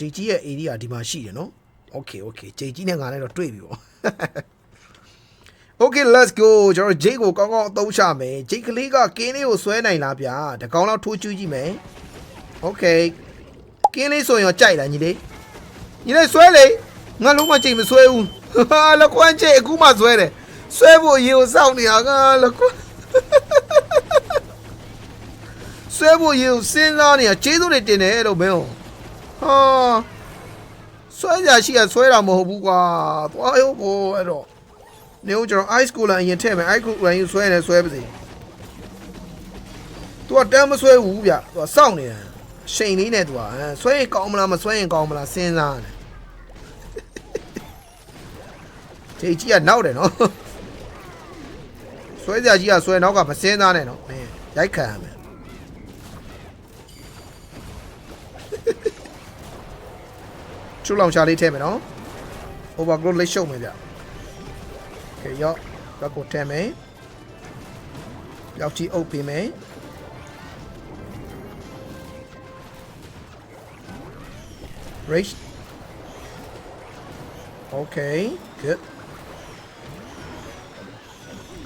ဂျေကြီးရဲ့ area ဒီမှာရှိတယ်နော် okay okay ဂျေကြီးနဲ့ငါနဲ့တော့တွေ့ပြီပေါ့ Okay let's go ကျွန်တော်ဂျိတ်ကိုကောင်းကောင်းအသုံးချမယ်ဂျိတ်ကလေးကကင်းလေးကိုဆွဲနိုင်လားဗျာတကောင်လောက်ထိုးကျူးကြည့်မယ် Okay ကင်းလေးဆိုရင်တော့ကြိုက်လားညီလေးညီလေးဆွဲလေငါလုံးမချိန်မဆွဲဘူးဟာလကွမ်းချိန်အခုမှဆွဲတယ်ဆွဲဖို့ရေကိုစောင့်နေတာကလကွမ်းဆွဲဖို့ရေကိုစဉ်းစားနေတာကျေးဇူးတွေတင်တယ်လို့မင်း ဟာဆွဲကြရှိရဆွဲတာမဟုတ်ဘူးကွာသွားရောဘောအဲ့တော့နေဦးကျွန်တော် ice cooler အရင်ထည့်မယ် ice cooler ရင်ဆွဲနေဆွဲပါစေ။ तू ကတမ်းမဆွဲဘူးဗျ။ तू ကစောင့်နေတာ။ရှိန်လေးနဲ့ तू ကအဲဆွဲရင်ကောင်းမလားမဆွဲရင်ကောင်းမလားစဉ်းစားတယ်။ဒီကြီးကနောက်တယ်နော်။ဆွဲကြကြီးကဆွဲနောက်ကမစဉ်းစားနဲ့နော်။မင်းရိုက်ခံရမယ်။ ချူလောင်ချာလေးထည့်မယ်နော်။ overgrowth လေးရှုပ်မယ်ဗျ။ Okay ရောက်ဘက်ကိုထည့်မယ်။ရောက်ချီအုပ်ပေးမယ်။ Race Okay good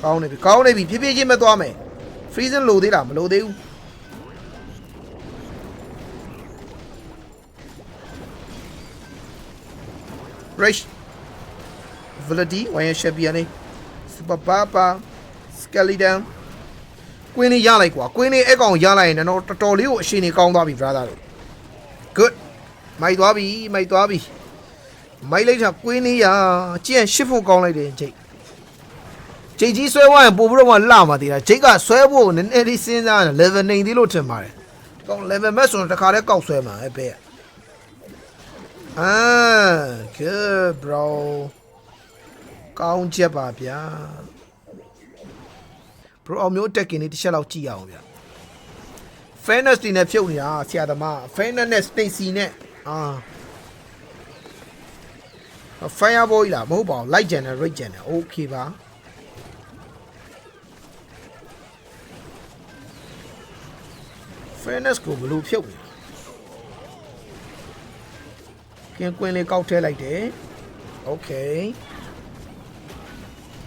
ကောင်းနေပြီကောင်းနေပြီဖြည်းဖြည်းချင်းမသွားမယ် freezing လိုသေးလားမလိုသေးဘူး Race Velody ဝိုင်းရရှက်ပီယနေ Super Papa Skeleton ကွင်းလေးရလိုက်ကွာကွင်းလေးအဲ့ကောင်ရလိုက်ရင်တော့တော်တော်လေးကိုအရှင်နေကောင်းသွားပြီ brother တို့ good မိုက်သွားပြီမိုက်သွားပြီမိုက်လိုက်တာကွင်းလေးရကြည့်ရင်ရှစ်ဖို့ကောင်းလိုက်တယ်ဂျိတ်ဂျိတ်ကြီးဆွဲသွားရင်ပို့ပြီးတော့မှလှမှာသေးတာဂျိတ်ကဆွဲဖို့နည်းနည်းလေးစဉ်းစားတယ် level နေသေးလို့ထင်ပါတယ်ကောင်း level max ဆိုတော့တစ်ခါတည်းကောက်ဆွဲမှာအဲ့ပဲ အာ good bro ကောင်းချက်ပါဗျာ bro အောင်မျိုးတက်ကင်လေးတစ်ချက်လောက်ကြည့်ရအောင်ဗျာ fairness တင်နဲ့ဖြုတ်နေတာဆရာသမား fairness နဲ့ stacy နဲ့အာ fireboy လားမဟုတ်ပါဘူး light channel rate channel okay ပါ fairness ကိုဘယ်လိုဖြုတ်လဲ ကင်းကွင်းလေးကောက်ထဲလိုက်တယ် okay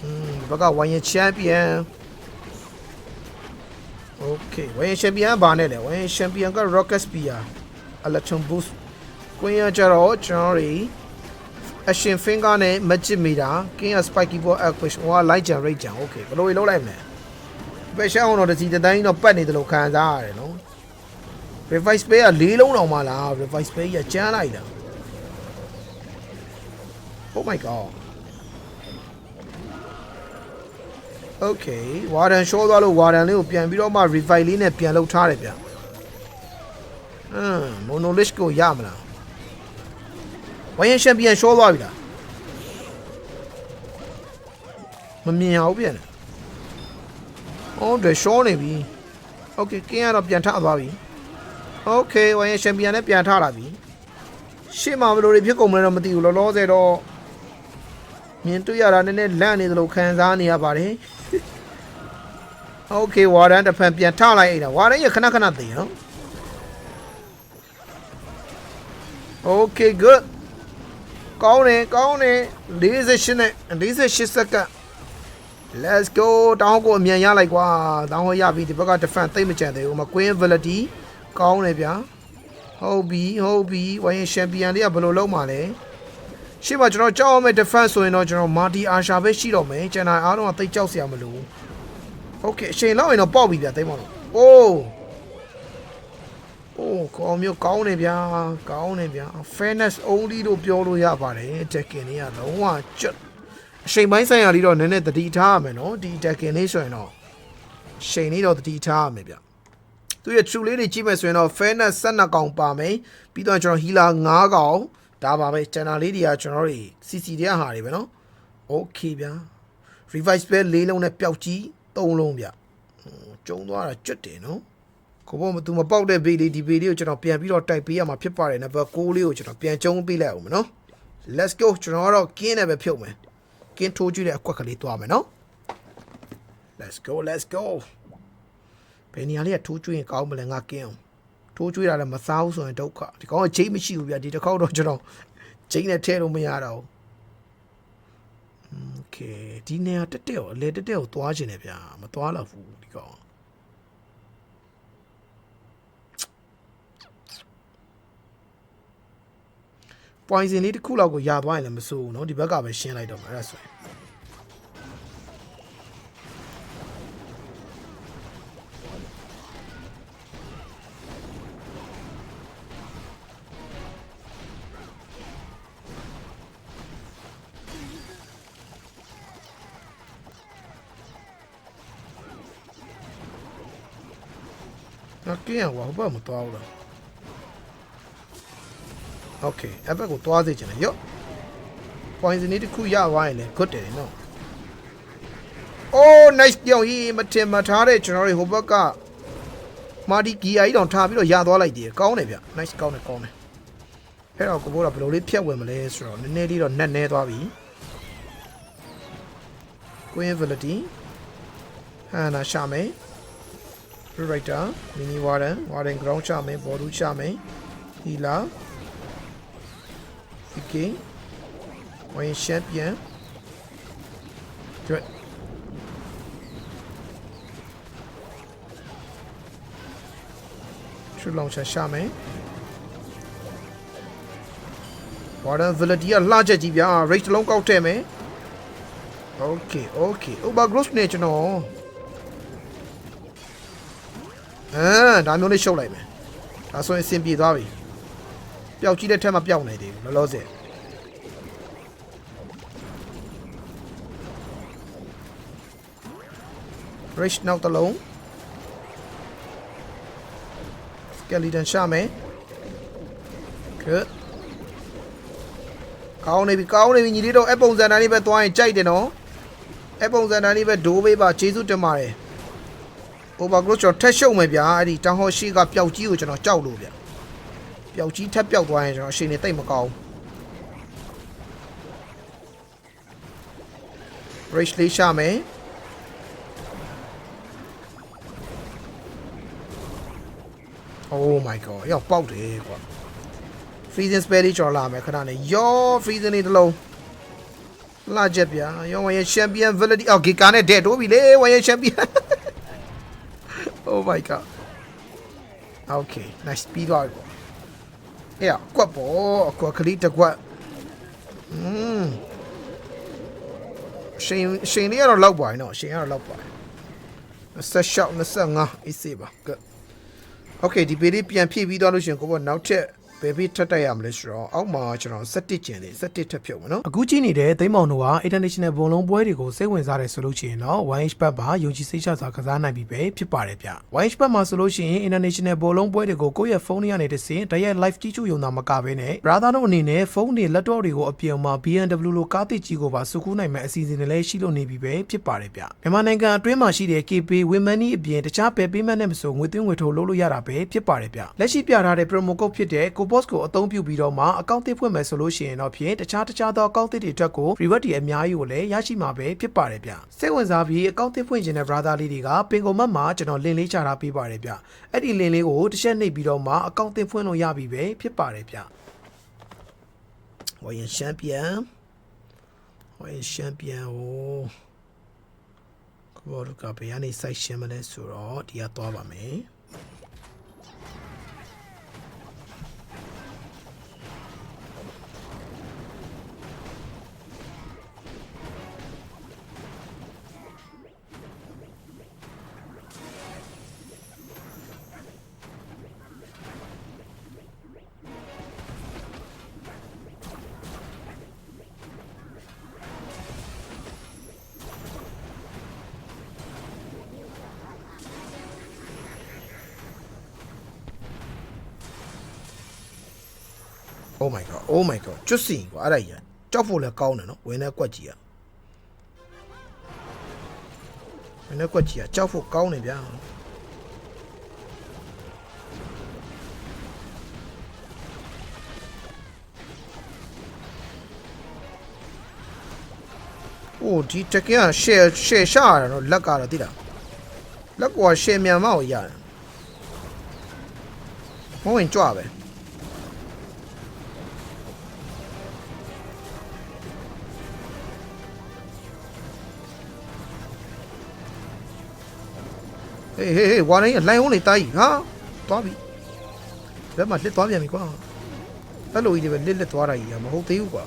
อืมဘက်ကဝိုင်းရင်ချန်ပီယံ Okay ဝိုင်းရင်ချန်ပီယံဘာနဲ့လဲဝိုင်းရင်ချန်ပီယံက Rocket Spear Electron Boost ကွင်းရကြတော့ကျွန်တော်တွေအရှင် finger နဲ့ magic meter ကင်းရ spiky ball equation ဟိုက light generate ကြံ okay ဘယ်လိုလုပ်လိုက်မလဲဘယ်ရှောင်းတော့တစီတတိုင်းတော့ပတ်နေတယ်လို့ခံစားရတယ်နော် revice spray က၄လုံးတောင်မှလား revice spray ကကျန်းလိုက်တာ Oh my god Okay ဝါဒန်ရှောသွားလို့ဝါဒန်လေးကိုပြန်ပြီးတော့မှ revive လေးနဲ့ပြန်လုပ်ထားတယ်ဗျ။အမ် monolith ကိုရမလား။ဝိုင်းရင်ချန်ပီယံရှောသွားပြီလား။မမြင်အောင်ပြန်တယ်။ဟုတ်တယ်ရှောနေပြီ။ Okay ကင်းကတော့ပြန်ထသွားပြီ။ Okay ဝိုင်းရင်ချန်ပီယံလည်းပြန်ထလာပြီ။ရှေ့မှာဘယ်လိုတွေဖြစ်ကုန်မလဲတော့မသိဘူးလောလောဆယ်တော့ မြင်တွေ့ရတာနည်းနည်းလန့်နေသလိုခံစားနေရပါတယ်။ Okay ဝါရန်တစ်ဖန်ပြန်ထလိုက်အိမ်တာဝါရန်ရခဏခဏသိနော် Okay good ကောင်းတယ်ကောင်းတယ်48နဲ့48စက္ကန့် Let's go တောင်းကိုအမြန်ရလိုက်ကွာတောင်းဟောရပြီဒီဘက်က defense သိမ့်မကြံသေးဘူးမ Queen Validity ကောင်းတယ်ဗျာဟုတ်ပြီဟုတ်ပြီဝိုင်း champion တွေကဘယ်လိုလုပ်မှာလဲ ရှေ့မှာကျွန်တော်ကြောက်အောင်မဲ့ defense ဆိုရင်တော့ကျွန်တော် Marty Asha ပဲရှိတော့မယ်ကျန်တာအားလုံးကတိတ်ကြောက်စရာမလိုဘူးဟုတ်ကဲ့အချိန်လောက်ရင်တော့ပေါက်ပြီဗျတိတ်မလို့အိုးအိုးကောင်းမျိုးကောင်းနေဗျာကောင်းနေဗျာ fairness only လို့ပြောလို့ရပါတယ် attacking တွေကလုံးဝကျွတ်အချိန်ပိုင်းဆိုင်ရာလေးတော့နည်းနည်းတတိထားရမယ်နော်ဒီ attacking လေးဆိုရင်တော့အချိန်လေးတော့တတိထားရမယ်ဗျသူရဲ့ true လေးတွေကြည့်မယ်ဆိုရင်တော့ fairness 12កောင်ပါမယ်ပြီးတော့ကျွန်တော် healer 9កောင် ဒါပါပဲကျန်တာလေးတွေကကျွန်တော်တွေ CC တွေကဟာတွေပဲနော် okay ဗျာ revive spell ၄လုံးနဲ့ပျောက်ကြီး၃လုံးဗျကျုံသွားတာကျွတ်တယ်နော်ကိုဘောမသူမပေါက်တဲ့ဘေးလေးဒီဘေးလေးကိုကျွန်တော်ပြန်ပြီးတော့တိုက်ပေးရမှာဖြစ်ပါတယ်နံပါတ်6လေးကိုကျွန်တော်ပြန်ကျုံပေးလိုက်အောင်မနော် let's go ကျွန်တော်ကတော့ကင်းနဲ့ပဲဖြုတ်မယ်ကင်းထိုးကြည့်တဲ့အကွက်ကလေးသွားမယ်နော် let's go let's go ဘယ်နေရာလေးကထိုးကျွင်းကောင်းမလဲငါကင်းအောင် ထိုးကျွေးတာလည်းမစားဘူးဆိုရင်ဒုက္ခဒီကောင်ကချိန်မရှိဘူးဗျဒီတစ်ခေါက်တော့ကျွန်တော်ချိန်နဲ့ထဲလို့မရတော့ဘူးโอเคဒီနေရာတက်တက်ကိုအလေတက်တက်ကိုသွားခြင်းတယ်ဗျာမသွားတော့ဘူးဒီကောင်ပွိုင်စင်လေးတစ်ခုလောက်ကိုရသွားရင်လည်းမစိုးဘူးเนาะဒီဘက်ကပဲရှင်းလိုက်တော့မှာအဲ့ဒါဆိုရင် င်းရဟိုဘက်မသွားဘူးလားโอเคအဲ့ဘက်ကိုသွားစေချင်တယ်ရော့ points နေတစ်ခုရသွားရင်လည်း good တယ်နော် oh nice ပြောင်းရေးမတင်မထားတဲ့ကျွန်တော်တွေဟိုဘက်ကမာဒီဂီယာကြီးတောင်ထားပြီးတော့ရသွားလိုက်တယ်ကောင်းတယ်ဗျ nice ကောင်းတယ်ကောင်းတယ်အဲ့တော့ကိုဘိုးကဘယ်လိုလေးဖြတ်ဝင်မလဲဆိုတော့နည်းနည်းလေးတော့နှက်နှဲသွားပြီ Queen Valentine ဟာနာရှာမယ် Rewriter Mini Warden Warden Ground ချမယ် Bordu ချမယ် Healer PK Wayne Champion ကျွတ်ရှုလောင်ချရှာမယ် Warden Validity ကလှချက်ကြီးဗျာ Rage တစ်လုံးကောက်ထည့်မယ် Okay okay Overgrowth နဲ့ကျွန်တော် အာဒါမျိုးလေးရှုပ်လိုက်မယ်ဒါဆိုရင်အဆင်ပြေသွားပြီပျောက်ကြီးတဲ့ထက်မှပျောက်နေသေးဘူးလောလောဆယ် Rich နောက်တစ်လုံး Skeleton ရှာမယ် Good ကောင်းနေပြီကောင်းနေပြီညီလေးတို့အပုံစံတိုင်းလေးပဲသွားရင်ကြိုက်တယ်နော်အပုံစံတိုင်းလေးပဲဒိုးပေးပါကျေးဇူးတင်ပါတယ် overgrowth ကျွန်တော်ထက်ရှုံမယ်ဗျာအဲ့ဒီတောင်ဟောရှိကပျောက်ကြီးကိုကျွန်တော်ကြောက်လို့ဗျပျောက်ကြီးထက်ပျောက်သွားရင်ကျွန်တော်အချိန်နေတိတ်မကောင်း Rage လေးရှာမယ် Oh my god ရောက်ပေါက်တယ်ကွာ freezing spell လေးကျွန်တော်လာမယ်ခဏနေယော freezing လေးတစ်လုံးလာချက်ဗျာယောဝရဲ့ champion validity အော်ဂီကာနဲ့ဒဲတိုးပြီလေဝရဲ့ champion oh my god okay nice ပြီးသွားပြီပေါ့အေးကွက်ပေါ့အကွက်ကလေးတစ်ကွက်อืมရှင်ရှင်လေးကတော့လောက်ပါရင်တော့ရှင်ကတော့လောက်ပါ26 25အေးစေးပါ good okay ဒီပေလေးပြန်ဖြည့်ပြီးသွားလို့ရှင်ကိုပေါ့နောက်ထပ် ဘယ်ပြီးထပ်တက်ရမလဲဆိုတော့အောက်မှာကျွန်တော်17ကျင်လေး17ထပ်ဖြုတ်မယ်နော်အခုကြည့်နေတဲ့သိမ်းမောင်တို့က international ဘုံလုံးပွဲတွေကိုစိတ်ဝင်စားတယ်ဆိုလို့ရှိရင်တော့ 1H ဘတ်မှာယုံကြည်စိတ်ချစွာကစားနိုင်ပြီပဲဖြစ်ပါတယ်ဗျ 1H ဘတ်မှာဆိုလို့ရှိရင် international ဘုံလုံးပွဲတွေကိုကိုယ့်ရဲ့ဖုန်းထဲကနေတစ်ဆင့်တရက် live ကြည့်ရှုရုံသာမကဘဲနဲ့ brother တို့အနေနဲ့ဖုန်းတွေ laptop တွေကိုအပြင်မှာ BMW လိုကားသစ်ကြီးကိုပါစုကူးနိုင်မဲ့အစီအစဉ်တွေလည်းရှိလို့နေပြီပဲဖြစ်ပါတယ်ဗျမြန်မာနိုင်ငံအတွင်းမှာရှိတဲ့ KP Women အပြင်တခြားပဲပေးမှတ်နဲ့မဆိုငွေသွင်းငွေထုတ်လုပ်လို့ရတာပဲဖြစ်ပါတယ်ဗျလက်ရှိပြထားတဲ့ promo code ဖြစ်တဲ့ Cobos ကိုအသုံးပြုပြီးတော့မှအကောင့်သစ်ဖွင့်မယ်ဆိုလို့ရှိရင်တော့ဖြင့်တခြားတခြားသောအကောင့်သစ်တွေအတွက်ကို reward တွေအများကြီးကိုလည်းရရှိမှာပဲဖြစ်ပါတယ်ဗျစိတ်ဝင်စားပြီးအကောင့်သစ်ဖွင့်ခြင်းတဲ့ brother လေးတွေကပင်ကုန်မတ်မှာကျွန်တော် link လေးချထားပေးပါတယ်ဗျအဲ့ဒီ link လေးကိုတစ်ချက်နှိပ်ပြီးတော့မှအကောင့်သစ်ဖွင့်လို့ရပြီပဲဖြစ်ပါတယ်ဗျဝိုင်ချန်ပီယံဝိုင်ချန်ပီယံဟိုဘောရကဘယ်ကနေ site ရှင်းမလဲဆိုတော့ဒီကသွားပါမယ် Oh my god Oh my god ကျွတ်စီကွာအဲ့ဒါကြီးကြောက်ဖို့လည်းကောင်းတယ်နော်ဝင်တဲ့ကွက်ကြီးอ่ะဝင်တဲ့ကွက်ကြီးอ่ะကြောက်ဖို့ကောင်းတယ်ဗျာโอ้ဒီတကယ်ရှယ်ရှယ်ရှာရတယ်နော်လက်ကတော့သိလားလက်ကွာရှယ်မြန်မအောင်ရတယ် မဝင်ကြွပဲ ဟေးဟေးဟေးဝါနေလိုင်းအောင်လေတာကြီးဟာသွားပြီဘယ်မှာလစ်သွားပြန်ပြီကွာအဲ့လိုကြီးတွေပဲလစ်လစ်သွားတာကြီးကမဟုတ်သေးဘူးကွာ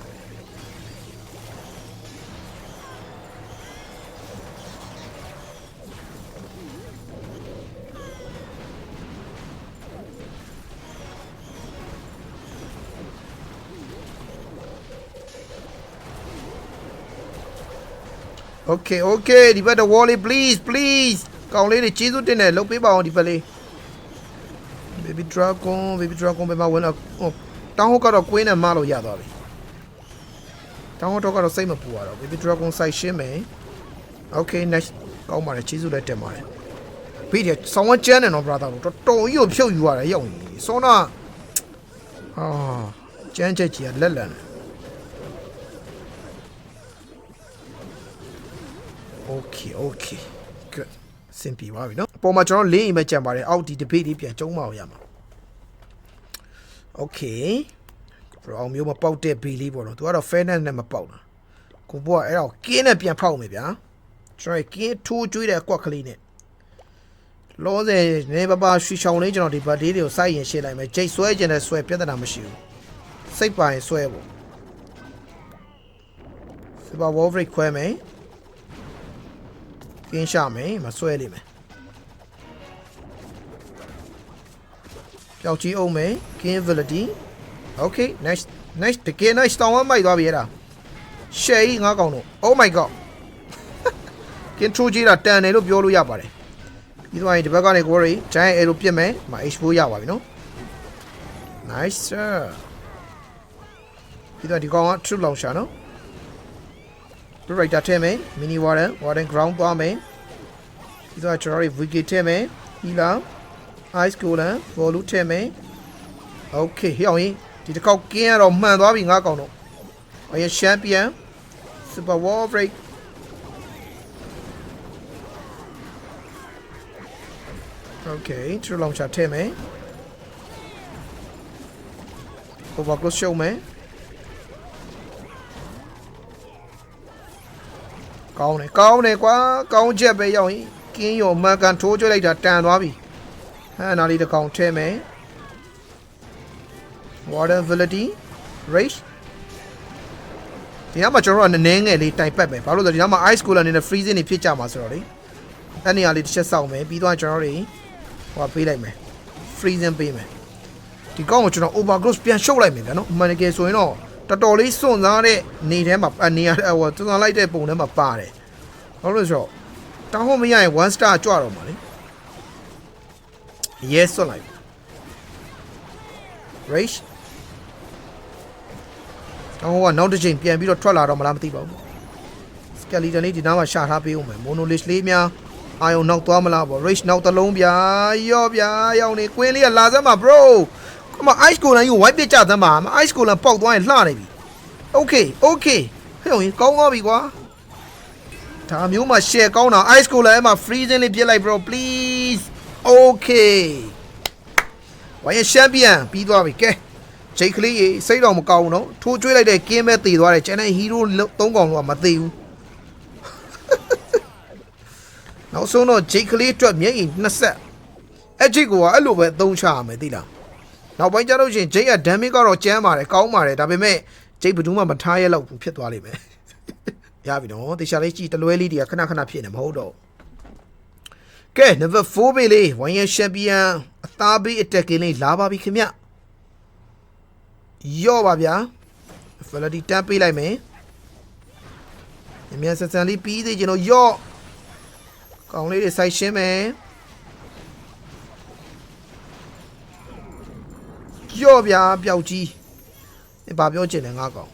Okay okay ဒီဘက်တော့ wally please please ကောင်လေးတွေကျေးဇူးတင်တယ်လုပ်ပေးပါအောင်ဒီဘက်လေး baby dragon baby dragon ဘယ်မှာဝင်တော့ဟိုတောင်းဟုတ်ကတော့ကွင်းနဲ့မလို့ရသွားပြီတောင်းဟုတ်တော့ကတော့စိတ်မပူရတော့ baby dragon စိုက်ရှင်းမယ် okay next ကောင်းပါတယ်ကျေးဇူးလည်းတင်ပါတယ်ပြီးတယ်ဆောင်းဝကျန်းတယ်နော် brother တို့တော်တော်ကြီးကိုဖြုတ်ယူရတယ်ရောက်နေဆောနာအာကျန်းချက်ကြီးကလက်လန်တယ် Okay okay good စင်ပြီပါပြီနော်အပေါ်မှာကျွန်တော်လင်းအိမ်ပဲကြံပါတယ်အောက်ဒီတပိတ်လေးပြန်ကျုံးမအောင်ရမှာ Okay ဘရောင်မျိုးမပေါက်တဲ့ဘေးလေးပေါ့နော်သူကတော့ fairness နဲ့မပေါက်တာကိုဘောကအဲ့ဒါကိုကင်းနဲ့ပြန်ဖောက်မယ်ဗျာကျွန်တော်ကင်းထိုးကျွေးတဲ့အကွက်ကလေးနဲ့လောဆယ်နေပပရွှေချောင်လေးကျွန်တော်ဒီဘတ်လေးတွေကိုစိုက်ရင်ရှင်းလိုက်မယ်ဂျိတ်ဆွဲကျင်တဲ့ဆွဲပြဿနာမရှိဘူးစိတ်ပိုင်ဆွဲပေါ့စပါဝေါ်ဗရိတ်ခွဲမယ် ကင်းရှာမယ်မဆွဲလိမ့်မယ်ပျောက်ကြီးအောင်မယ်ကင်း ability okay next next တကယ် nice တောင်းဝမ်းမိုက်သွားပြီအဲ့ဒါရှယ်ကြီးငါးကောင်တော့ oh my god ကင်းထိုးကြီးတာတန်တယ်လို့ပြောလို့ရပါတယ်ပြီးတော့ဒီဘက်ကနေကိုရီ giant arrow ပြစ်မယ်မ h4 ရပါပြီနော် nice sir ပြီးတော့ဒီကောင်က true launcher နော် Blue Rider ထဲမယ် Mini Warden Warden Ground သွားမယ်ပြီးတော့ကျွန်တော်တို့ Wicked ထဲမယ် Healer Ice Golem Volu ထဲမယ် Okay ဟေ့အောင်ရင်ဒီတစ်ခေါက်ကင်းရတော့မှန်သွားပြီငါကောင်တော့အရင် Champion Super War Break Okay True Launcher ထဲမယ် Overclock ရှုံးမယ် ကောင်းတယ်ကောင်းတယ်ကွာကောင်းချက်ပဲရောက်ရင်ကင်းရောမန်ကန်ထိုးကြွလိုက်တာတန်သွားပြီဟဲ့နာလေးတစ်ကောင်ထဲမယ် Warden Ability Rage ဒီကမှာကျွန်တော်ကနည်းနည်းငယ်လေးတိုင်ပတ်ပဲဘာလို့လဲဆိုတော့ဒီကမှာ Ice Cooler အနေနဲ့ freezing နေဖြစ်ကြမှာဆိုတော့လေအဲ့နေရာလေးတစ်ချက်စောင့်မယ်ပြီးတော့ကျွန်တော်တွေဟိုပေးလိုက်မယ် freezing ပေးမယ်ဒီကောင်ကိုကျွန်တော် overgrowth ပြန်ရှုပ်လိုက်မယ်ဗျာနော်အမှန်တကယ်ဆိုရင်တော့ တော်တော်လေးစွန့်စားတဲ့နေထဲမှာအနေရဟိုစွန့်စားလိုက်တဲ့ပုံထဲမှာပါတယ်ဘာလို့လဲဆိုတော့တောင်းဟုတ်မရရင်1 star ကြွတော့မှာလေ yes စွန့်လိုက် rage တောင်းဟုတ်ကနောက်တစ်ချိန်ပြန်ပြီးတော့ထွက်လာတော့မလားမသိပါဘူး skeleton လေးဒီနားမှာရှာထားပေးဦးမယ် monolith လေးများအာယုံနောက်သွားမလားပေါ့ rage နောက်တစ်လုံးဗျာရော့ဗျာရောက်နေကွင်းလေးကလာစမ်းပါ bro ကမ ice golem ကို white ပြစ်ကြသမ်းပါမ ice golem ပေါက်သွားရင်လှနေပြီ okay okay ဟဲ့အောင်ကောင်းသွားပြီကွာဒါမျိုးမှာ share ကောင်းတာ ice golem အဲ့မှာ freezing လေးပြစ်လိုက် bro please okay ဝိုင်း champion ပြီးသွားပြီကဲဂျိတ်ကလေးရေစိတ်တော်မကောင်းဘူးနော်ထိုးကျွေးလိုက်တဲ့ကင်းမဲ့တည်သွားတယ်ကျန်တဲ့ hero သုံးကောင်တော့မသေးဘူးနောက်ဆုံးတော့ဂျိတ်ကလေးအတွက်မျက်ရည်နှစ်ဆက်အဲ့ဂျိတ်ကအဲ့လိုပဲအသုံးချရမယ်သိလား နောက်ပိုင်းကျတော့ရှင်ဂျိတ်ကဒမ်မစ်ကတော့ကျမ်းပါတယ်ကောင်းပါတယ်ဒါပေမဲ့ဂျိတ်ဘယ်သူမှမထားရလောက်ဘူးဖြစ်သွားလိမ့်မယ်ရပြီနော်တေချာလေးကြည့်တလွဲလေးတွေကခဏခဏဖြစ်နေမဟုတ်တော့ကဲ number 4ပဲလေးဝိုင်းရချန်ပီယံအသားပေးအတက်ကင်းလေးလာပါပြီခင်ဗျရော့ပါဗျာဖလဒီတန်းပေးလိုက်မယ်အမြန်ဆန်ဆန်လေးပြီးသေးကျွန်တော်ရော့ကောင်လေးတွေစိုက်ရှင်းမယ် ကြော့ဗျာပျောက်ကြီးဒီဘာပြောချင်လဲငါကောင်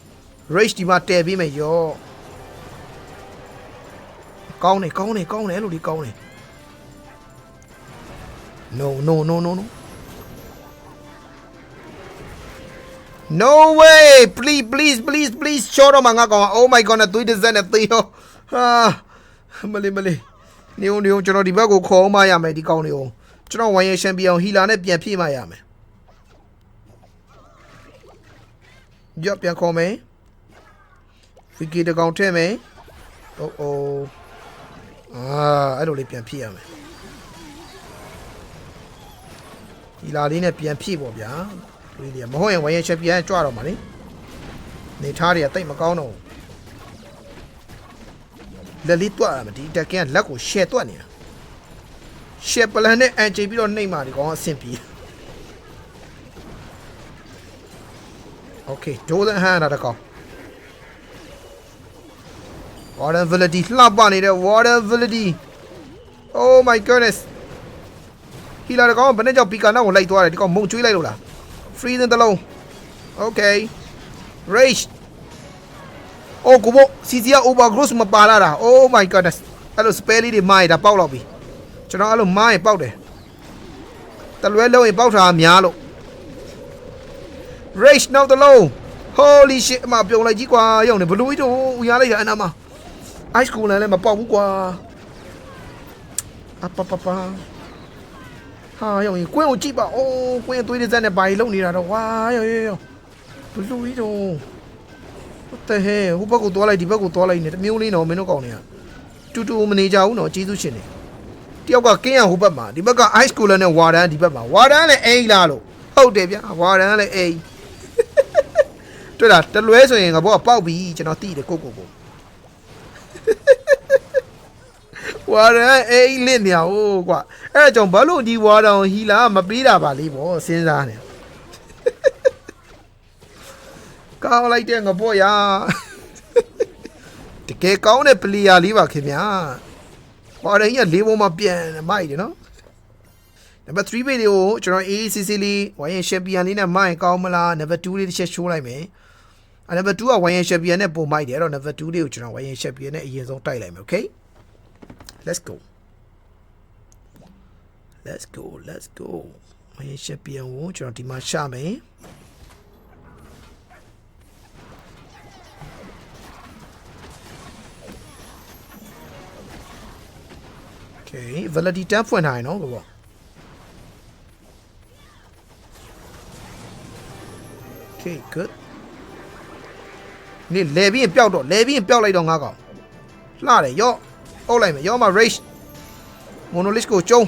rage ဒီမှာတည်ပြီးမယ်ရော့ကောင်းနေကောင်းနေကောင်းနေအဲ့လိုဒီကောင်းနေ no no no no no no way please please please please ချောတော့မှာငါကောင် oh my god နဲ့သွေးတစ်စက်နဲ့သေရောဟာမလေးမလေးနေုံနေုံကျွန်တော်ဒီဘက်ကိုခေါ်အောင်မရမယ်ဒီကောင်တွေကိုကျွန်တော်ဝိုင်းရချန်ပီယံဟီလာနဲ့ပြန်ဖြည့်မရမယ် ရော့ပြန်ခေါ်မယ်ဝီကီတကောင်ထည့်မယ်အိုးအိုးအာအဲ့လိုလေးပြန်ဖြည့်ရမယ်ဒီလာလေးနဲ့ပြန်ဖြည့်ပေါ့ဗျာတွေးတယ်မဟုတ်ရင်ဝိုင်းရချက်ပြန်ကြွတော့မှာလေနေထားတွေကတိတ်မကောင်းတော့ဘူးလက်လေးတွတ်ရမယ်ဒီတက်ကင်းကလက်ကိုရှယ်တွတ်နေတာရှယ်ပလန်နဲ့အန်ချပြီးတော့နှိမ့်มาဒီကောင်ကအဆင်ပြေ Okay Dolan Hand တာကောင် Warden Validity လှပနေတဲ့ Warden Validity Oh my goodness ဟီလာတကောင်ဘယ်နဲ့ကြောင့်ပီကာနောက်ကိုလိုက်သွားတယ်ဒီကောင်မုံကျွေးလိုက်လို့လား Freezing တလုံး Okay Rage အိုးကိုဘစီစီယာ overgrowth မပါလာတာ Oh my goodness အဲ့လို spell လေးတွေမားရတာပေါက်တော့ပြီကျွန်တော်အဲ့လိုမားရင်ပေါက်တယ်တလွဲလုံးရင်ပေါက်တာများလို့ Rage နောက်တလုံး Holy shit အမပြုံလိုက်ကြီးကွာရုံနေဘလူးကြီးတို့ဦးရလိုက်ရအနာမှာ ice cool လည်းမပေါက်ဘူးကွာအပပပဟာရုံကြီးကွင်းကိုကြည့်ပါအိုးကွင်းသွေးတဲ့ဇက်နဲ့ဘာကြီးလုံနေတာတော့ဝါရောရောရောဘလူးကြီးတို့ What the hell ဟိုဘက်ကိုသွားလိုက်ဒီဘက်ကိုသွားလိုက်နေတမျိုးလေးတော့မင်းတို့ကောင်းနေရတူတူမနေကြဘူးနော်ကျေးဇူးရှင်နေတယောက်ကကင်းရဟိုဘက်မှာဒီဘက်က ice cooler နဲ့ water ဒီဘက်မှာ water လည်းအိမ်လာလို့ဟုတ်တယ်ဗျာ water လည်းအိမ် တွေ့လားတလွဲဆိုရင်ငါဘောကပေါက်ပြီကျွန်တော်တိတယ်ကိုကိုကို water အိမ်လင့်နေအောင်ကွာအဲ့ဒါကြောင့်ဘာလို့ဒီ water ကိုဟီလာမပေးတာပါလိဗောစဉ်းစားနေကောင်းလိုက်တဲ့ငါဘောရတကယ်ကောင်းတဲ့ပလီယာလေးပါခင်ဗျာ water ကြီးကလေးပေါ်မှာပြန်နေမိုက်တယ်နော်နံပါတ်3ဘေးလေးကိုကျွန်တော် AACC လေးဝိုင်းရရှက်ပီယန်လေးနဲ့မိုင်းကောင်းမလားနံပါတ်2လေးတစ်ချက်ရှိုးလိုက်မယ်အဲ နံပါတ်2ကဝိုင်းရရှက်ပီယန်နဲ့ပုံမိုက်တယ်အဲ့တော့နံပါတ်2လေးကိုကျွန်တော်ဝိုင်းရရှက်ပီယန်နဲ့အရင်ဆုံးတိုက်လိုက်မယ် okay let's go let's go let's go ဝိုင်းရရှက်ပီယန်ကိုကျွန်တော်ဒီမှာရှာမယ် okay validity tab ဖွင့်ထားရင်နော်ဘော Okay good နေလဲပြီးရင်ပျောက်တော့လဲပြီးရင်ပျောက်လိုက်တော့ငါကောင်လှတယ်ရော့အုပ်လိုက်မယ်ရော့မှာ rage monolith ကိုကျုံး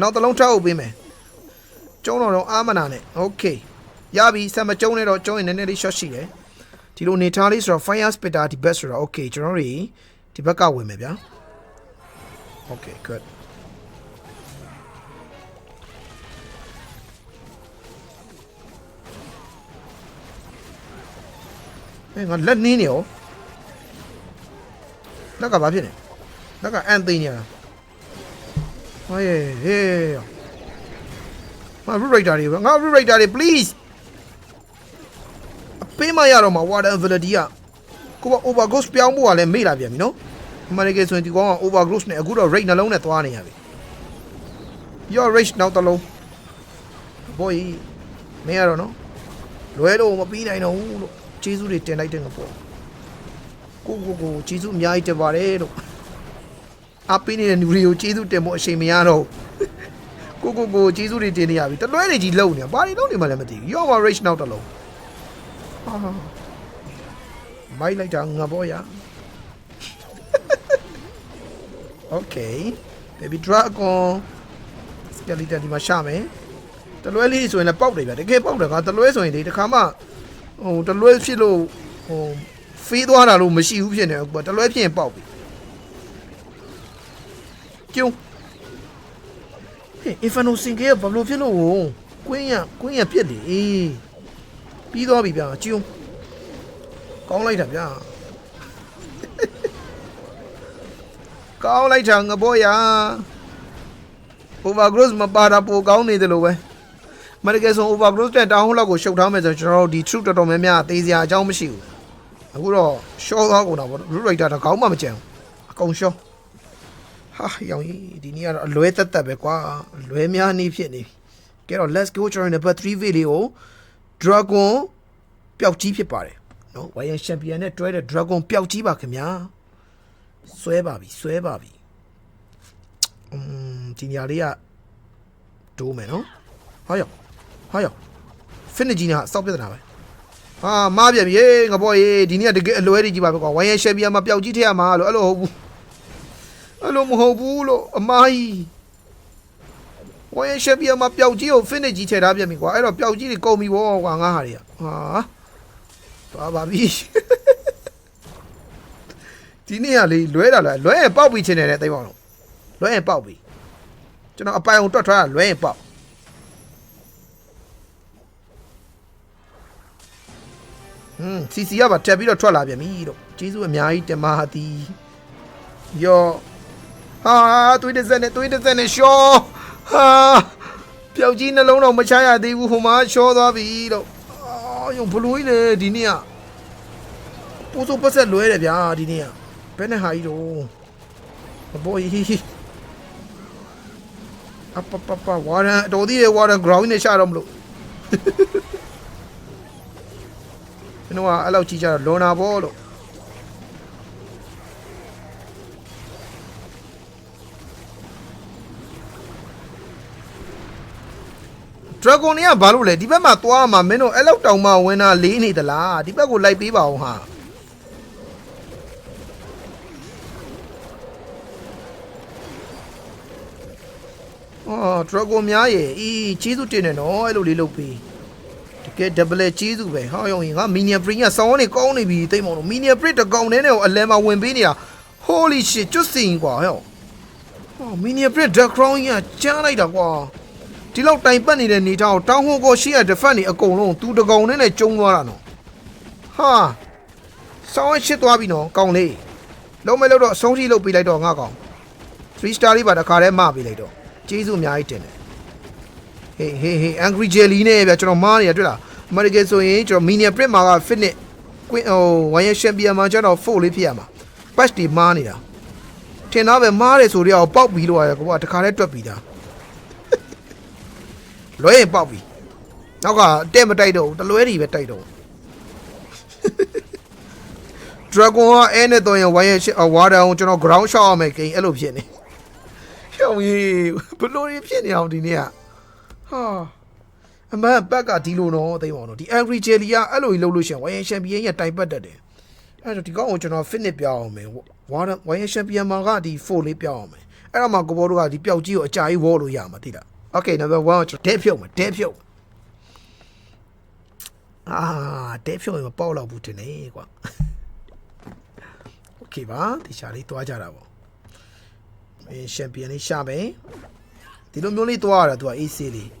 နောက်တစ်လုံးထောက်အုပ်ပေးမယ်ကျုံးတော့တော့အာမနာနဲ့ okay ရပြီဆက်မကျုံးနဲ့တော့ကျုံးရင်နည်းနည်းလေး short ရှိတယ်ဒီလိုနေထားလေးဆိုတော့ fire spitter ဒီ best ဆိုတော့ okay ကျွန်တော်တို့ဒီဘက်ကဝင်မယ်ဗျာ okay good အဲငါလက်နင်းနေရောလက်ကဘာဖြစ်နေလက်ကအန်သိနေရတာဟေးဟေးမရူရိုက်တာတွေပဲငါရူရိုက်တာတွေ please အပေးမရတော့မှာ water ability ကကိုက overgrowth ပြောင်းဖို့ကလည်းမေ့လာပြန်ပြီနော်အမေရိကန်ဆိုရင်ဒီကောင်က overgrowth နဲ့အခုတော့ rate နှလုံးနဲ့သွားနေရပြီ your rate နောက်တစ်လုံး boy မင်းရတော့နော်လွဲတော့မပြီးနိုင်တော့ဘူးလို့ ကျေးဇူးတွေတင်လိုက်တဲ့ငါပေါ့ကိုကိုကိုကျေးဇူးအများကြီးတင်ပါတယ်လို့အပေးနေတဲ့လူတွေကိုကျေးဇူးတင်ဖို့အချိန်မရတော့ဘူးကိုကိုကိုကျေးဇူးတွေတင်နေရပြီတလွဲတွေကြီးလုံနေဘာတွေလုံနေမှလည်းမသိဘူး your rate နောက်တစ်လုံးဟာမိုက်လိုက်တာငါပေါ့ရ Okay baby dragon skeleton ဒီမှာရှာမယ်တလွဲလေးဆိုရင်လည်းပေါက်တယ်ဗျတကယ်ပေါက်တယ်ကတလွဲဆိုရင်ဒီတစ်ခါမှ ဟိုတလွဲဖြစ်လို့ဟိုဖေးသွားတာလို့မရှိဘူးဖြစ်နေအခုတလွဲဖြစ်ရင်ပေါက်ပြီကျုံဟေး Inferno Sin ကဘာလို့ဖြစ်လို့ကွင်းရကွင်းရပြက်လေပြီးသွားပြီဗျာကျုံကောင်းလိုက်တာဗျာကောင်းလိုက်တာငဘောရ overgrowth မပါတာပိုကောင်းနေတယ်လို့ပဲ မရကယ်ဆို overgrowth တဲ့တောင်းဟုတ်လောက်ကိုရှုပ်ထားမယ်ဆိုကျွန်တော်တို့ဒီ truth တော်တော်များများသေစရာအကြောင်းမရှိဘူးအခုတော့ short သွားကုန်တာပေါ့ root writer တော့ကောင်းမှမကြံဘူးအကုန် short ဟာရောင်ကြီးဒီနေ့ကတော့အလွဲတက်တက်ပဲကွာအလွဲများနေဖြစ်နေကဲတော့ let's go ကျွန်တော် number 3 video ကို dragon ပျောက်ကြီးဖြစ်ပါတယ်နော် Wire Champion နဲ့တွဲတဲ့ dragon ပျောက်ကြီးပါခင်ဗျာဆွဲပါပြီဆွဲပါပြီอืมဒီနေရာလေးကဒိုးမယ်နော်ဟာယော ဟာယော finish ကြီးကစောက်ပြဿနာပဲဟာမားပြန်ပြီဟေးငါဘောရေးဒီနေ့ကတကယ်အလွဲကြီးပါပဲကွာဝိုင်းရရှက်ပြမှာပျောက်ကြီးထည့်ရမှာလို့အဲ့လိုဟုတ်ဘူးအဲ့လိုမဟုတ်ဘူးလို့အမားကြီးဝိုင်းရရှက်ပြမှာပျောက်ကြီးကို finish ကြီးထည့်ထားပြန်ပြီကွာအဲ့တော့ပျောက်ကြီးတွေကုန်ပြီဗောကွာငါဟာတွေကဟာသွားပါပြီဒီနေ့ကလေလွဲတာလားလွဲရင်ပေါက်ပြီးချင်တယ်တဲ့တိတ်ပါတော့လွဲရင်ပေါက်ပြီးကျွန်တော်အပိုင်အောင်တွတ်ထားတာလွဲရင်ပေါက် อืม CC ကပါတက်ပြီးတော့ထွက်လာပြန်ပြီတော့ကျေးဇူးအများကြီးတင်ပါသည်ယောဟာသွေးတစ်စက်နဲ့သွေးတစ်စက်နဲ့ရှောဟာပျောက်ကြီးနှလုံးတော့မချရသေးဘူးဟိုမှာရှောသွားပြီတော့အာယုံဘလူးကြီးလေဒီနေ့ကပိုးစိုးပတ်ဆက်လွဲတယ်ဗျာဒီနေ့ကဘယ်နဲ့ဟာကြီးတော့ဘဘောကြီးအပပပဝါရန်အတော်သေးတယ်ဝါရန် ground နဲ့ရှာတော့မလို့ ကျွန်တော်ကအဲ့လောက်ကြီးကြတော့လွန်တာပေါ့လို့ဒရာဂွန်တွေကဘာလို့လဲဒီဘက်မှာသွားမှာမင်းတို့အဲ့လောက်တောင်မှဝင်တာလေးနေသလားဒီဘက်ကိုလိုက်ပေးပါအောင်ဟာအော်ဒရာဂွန်များရဲ့အီးကျေးဇူးတင်တယ်နော်အဲ့လိုလေးလုပ်ပေး တကယ် double ကျေးဇူးပဲဟောရုံရင်ငါ minion print ကစောင်းနေကောင်းနေပြီတိတ်မောင်လို့ minion print တစ်ကောင်တည်းနဲ့ကိုအလဲမှာဝင်ပေးနေတာ holy shit ကျွတ်စင်ကွာဟဲ့ဟော minion print dark crown ကြီးကကြားလိုက်တာကွာဒီလောက်တိုင်ပတ်နေတဲ့နေထားကိုတောင်းဟိုကိုရှေ့ရ defend နေအကုန်လုံးသူတစ်ကောင်တည်းနဲ့ကျုံသွားတာနော်ဟာစောင်းရှစ်သွားပြီနော်ကောင်းလေးလုံးမလို့တော့အဆုံးထိလုပ်ပေးလိုက်တော့ငါကောင်3 star လေးပါတခါတည်းမပေးလိုက်တော့ကျေးဇူးအများကြီးတင်တယ် ဟေးဟေးဟေး angry jelly နဲ့ဗျာကျွန်တော်မားနေရတွေ့လား American ဆိုရင်ကျွန်တော် mini print မှာက fitness ကွင်းဟိုဝိုင်းရ champion မှာကျွန်တော်4လေးဖြစ်ရမှာ patch ဒီမားနေတာထင်တော့ပဲမားတယ်ဆိုတော့ပေါက်ပြီးလို့ရတယ်ကိုကတခါတည်းတွက်ပြီးသားလွဲရင်ပေါက်ပြီးနောက်ကတဲ့မတိုက်တော့ဘူးတလွဲတွေပဲတိုက်တော့ Dragon ကအဲနဲ့တော့ရင်ဝိုင်းရဝါဒအောင်ကျွန်တော် ground shot အောင်မယ်ကိန်းအဲ့လိုဖြစ်နေဟောင်းကြီးဘလို့ဖြစ်နေအောင်ဒီနေ့က ဟာအမန်ဘက်ကဒီလိုတော့သိပါတော့ဒီ angry jelly ကအဲ့လိုကြီးလုပ်လို့ရှရင်ဝိုင်းရန်ချန်ပီယံရဲ့တိုင်ပတ်တတ်တယ်အဲ့တော့ဒီကောင်ကိုကျွန်တော် fitness ပြအောင်မယ်ဝါဝိုင်းရန်ချန်ပီယံမှာကဒီ4လေးပြအောင်မယ်အဲ့တော့မှကိုဘောတို့ကဒီပျောက်ကြီးကိုအကြာကြီးဝေါ်လို့ရမှာသိလား okay number 1ကျွန်တော် dead ဖြုတ်မယ် dead ဖြုတ်အာ dead ဖြုတ်ရင်မပေါက်တော့ဘူးတင်နေကွာ okay ပါဒီရှာလေးတွားကြတာပေါ့အဲချန်ပီယံလေးရှာမယ်ဒီလိုမျိုးလေးတွားရတာ तू က AC လေး อืม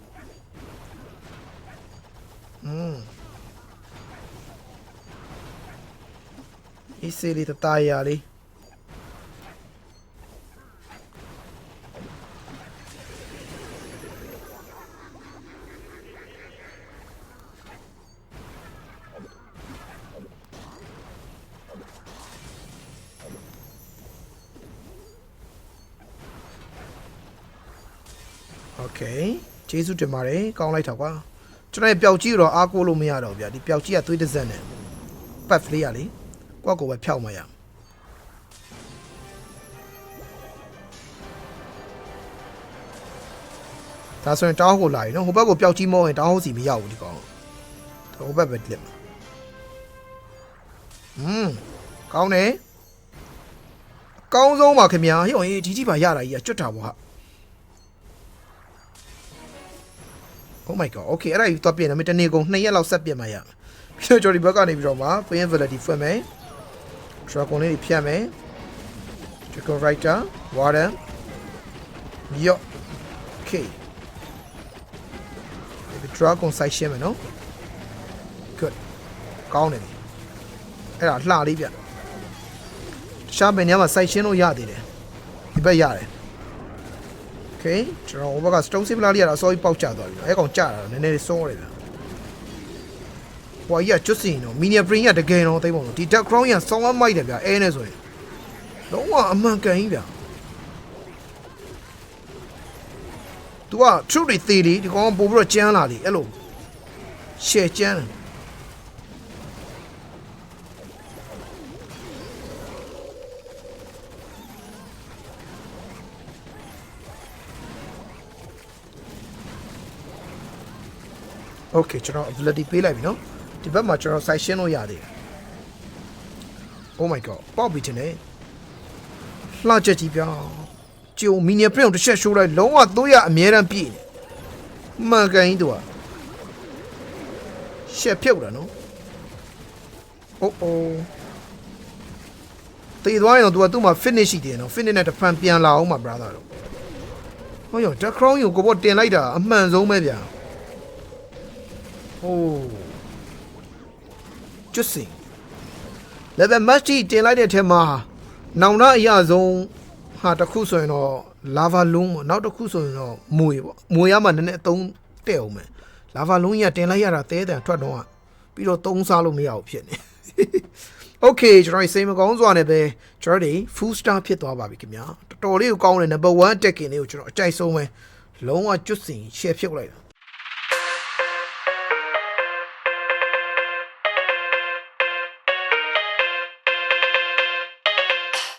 အေးစေးလေးတတရာလေးโอเคကျေးဇူးတင်ပါတယ်ကောင်းလိုက်တာကွာ ကျွန်တော်ရဲ့ပျောက်ကြီးတော့အားကိုးလို့မရတော့ဗျာဒီပျောက်ကြီးကသွေးတစ်စက်နဲ့ပတ်ဖလေးရလေကိုယ့်ကိုယ်ပဲဖြောက်မှရဒါဆိုရင်တောင်းကိုလာရင်နော်ဟိုဘက်ကိုပျောက်ကြီးမောရင်တောင်းဟုတ်စီမရောက်ဘူးဒီကောင်ဟိုဘက်ပဲလက်မှာอืมကောင်းတယ်အကောင်းဆုံးပါခင်ဗျာဟိုဒီကြီးပါရတာကြီးကကျွတ်တာပေါ့ဟာ Oh my god. Okay အဲ့ဒါကြီးသွားပြင်တယ်မတနေ့ကုန်2ရက်လောက်ဆက်ပြင်မှရမယ်။ပြီးတော့ကျွန်တော်ဒီဘက်ကနေပြီးတော့မှ Queen Validity ဖွင့်မယ်။ Dragon လေးဖြတ်မယ်။ Dragon Rider Warden ယော့ Okay ဒီ Dragon ဆိုင်ရှင်းမယ်နော်။ Good ကောင်းတယ်။အဲ့ဒါလှလေးပြ။ရှားပင်ထဲမှာစိုက်ရှင်းလို့ရသေးတယ်။ဒီဘက်ရတယ်။ Okay ကျွန်တော်ဟိုဘက်က stone sable လေးကတော့အစောကြီးပေါက်ကျသွားပြီ။အဲကောင်ကျတာနည်းနည်းစောတယ်ဗျ။ဟိုကြီးကကျွတ်စင်တော့ mini brain ကတကယ်တော့သိပုံလို့ဒီ dark crown ကဆောင်းဝမိုက်တယ်ဗျအဲနဲ့ဆိုရင်လုံးဝအမှန်ကန်ကြီးဗျ။ तू က truth တွေသေးလေဒီကောင်ကပို့ပြီးတော့ကျန်းလာလေအဲ့လို share ကျန်းတယ် Okay ကျွန်တော် ability ပေးလိုက်ပြီနော် ဒီဘက်မှာကျွန်တော်စိုက်ရှင်းလို့ရသေးတယ် Oh my god ပေါက်ပြီတင်နေလှချက်ကြီးပြောင်းကျုံမီနီပရင်တစ်ချက်ရှိုးလိုက်လုံးဝသွေးရအမြဲတမ်းပြည့်နေမှန်ကန်ကြီးတူอ่ะရှက်ဖြုတ်တာနော်အိုးအိုးတေးသွားရင်တော့ तू ကသူ့မှာ finish ရှိတယ်နော် finish နဲ့တစ်ဖန်ပြန်လာအောင်မှာ brother တော့ဟောရောတက်ခရောင်းကိုကိုဘောတင်လိုက်တာအမှန်ဆုံးပဲဗျာ ဟိုးကျွတ်စင် level match ကြီးတင်လိုက်တဲ့အထက်မှာနောင်နာအရာဆုံးဟာတစ်ခုဆိုရင်တော့ lava လုံးပေါ့နောက်တစ်ခုဆိုရင်တော့မွေပေါ့မွေရမှနည်းနည်းအသုံးတဲ့အောင်မယ် lava လုံးကြီးကတင်လိုက်ရတာတဲတန်ထွက်တော့ကပြီးတော့သုံးစားလို့မရဘူးဖြစ်နေ Okay ကျွန်တော်စိတ်မကောင်းစွာနဲ့ပဲကျွန်တော်တို့ full star ဖြစ်သွားပါပြီခင်ဗျာတော်တော်လေးကိုကောင်းတယ် number 1တက်ခင်လေးကိုကျွန်တော်အကြိုက်ဆုံးပဲလုံးဝကျွတ်စင် share ဖြုတ်လိုက်တာ